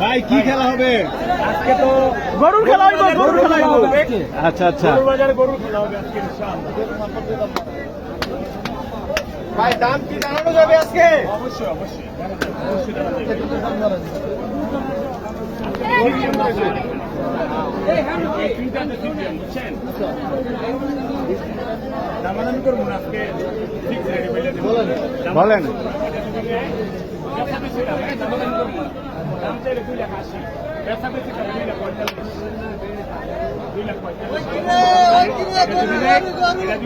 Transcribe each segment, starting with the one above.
ভাই কি খেলা হবে? আজকে তো গরুর খেলা হইব গরুর খেলা হইব। আচ্ছা আচ্ছা। গরুর বাজারে গরুর খেলা হবে আজকে ইনশাআল্লাহ। ভাই দাম কি জানানো যাবে আজকে? অবশ্যই অবশ্যই। অবশ্যই। বলেন। এটা।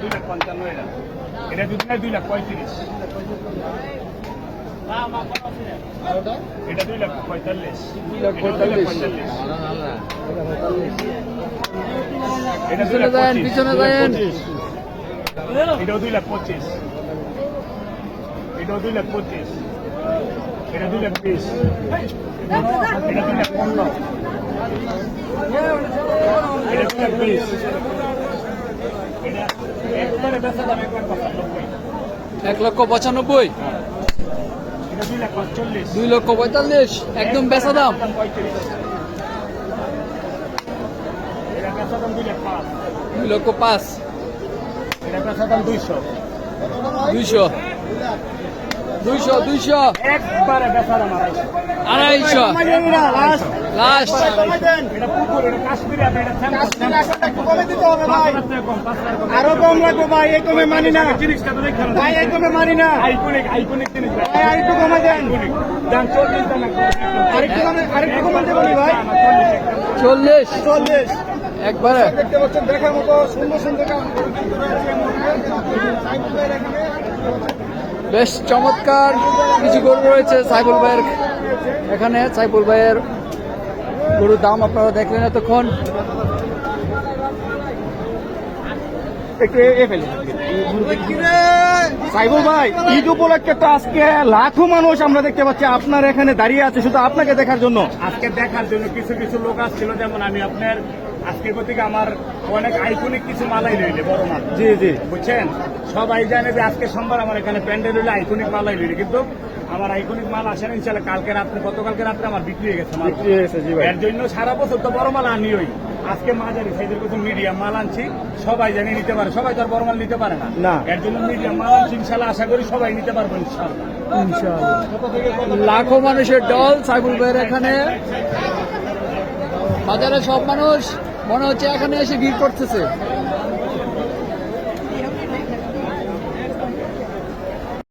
দুই লাখ পঞ্চান্ন এটা। এটা দুই লাখ পঁয়ত্রিশ। এটা দুই লাখ পঁয়তাল্লিশ এটা দুই লাখ পঁচিশ। এটাও দুই লাখ পঁচিশ এটাও দুই লাখ পঁচিশ এটা দুই লাখ বিশ লাখ পনেরো এটা এক লক্ষ পঁচানব্বই দুই লক্ষ পঁয়তাল্লিশ একদম বেচা দাম। দুই লক্ষ পাঁচ। দুইশো। দুইশো। দুইশো দুইশো একবারে আড়াইশো লাস্ট আরও কম লাগবে ভাই এই কমে মানি না ভাই এই কমে মানি না আইকনিক আইকনিক জিনিস ভাই আরেকটু কমে দেন চল্লিশ দাম আরেকটু কমে আরেকটু কমে দেবো ভাই চল্লিশ চল্লিশ একবারে দেখতে পাচ্ছেন দেখার মতো সুন্দর সুন্দর বেশ চমৎকার কিছু গরু রয়েছে, সাইফুল ভাইয়ের এখানে। সাইফুল ভাইয়ের গরুর দাম আপনারা দেখলেন এতক্ষণ। একটু সাইবুল ভাই উপলক্ষে তো আজকে লাখো মানুষ আমরা দেখতে পাচ্ছি আপনার এখানে দাঁড়িয়ে আছে, শুধু আপনাকে দেখার জন্য। আজকে দেখার জন্য কিছু কিছু লোক আসছিল, যেমন আমি আপনার আজকের থেকে আমার অনেক আইকনিক কিছু মালাই রইলে বড় মাল জি জি। বুঝছেন? সবাই জানে যে আজকে সোমবার আমার এখানে প্যান্ডেল হইলে আইকনিক মালাই রইলে। কিন্তু আমার আইকনিক মাল আসে না ইনশাল্লাহ কালকে রাত্রে গতকালকে রাত্রে আমার বিক্রি হয়ে গেছে মাল বিক্রি হয়ে গেছে, জি ভাই। এর জন্য সারা বছর তো বড় মাল আনি ওই আজকে মাঝারি সাইজের কিছু মিডিয়াম মাল আনছি সবাই জানি নিতে পারে। সবাই তো আর বড় মাল নিতে পারে না। না। এর জন্য মিডিয়াম মাল আনছি ইনশাল্লাহ আশা করি সবাই নিতে পারব ইনশাল্লাহ। লাখো মানুষের দল সাইফুল ভাইয়ের এখানে। বাজারে সব মানুষ। মনে হচ্ছে এখানে এসে ভিড় করতেছে।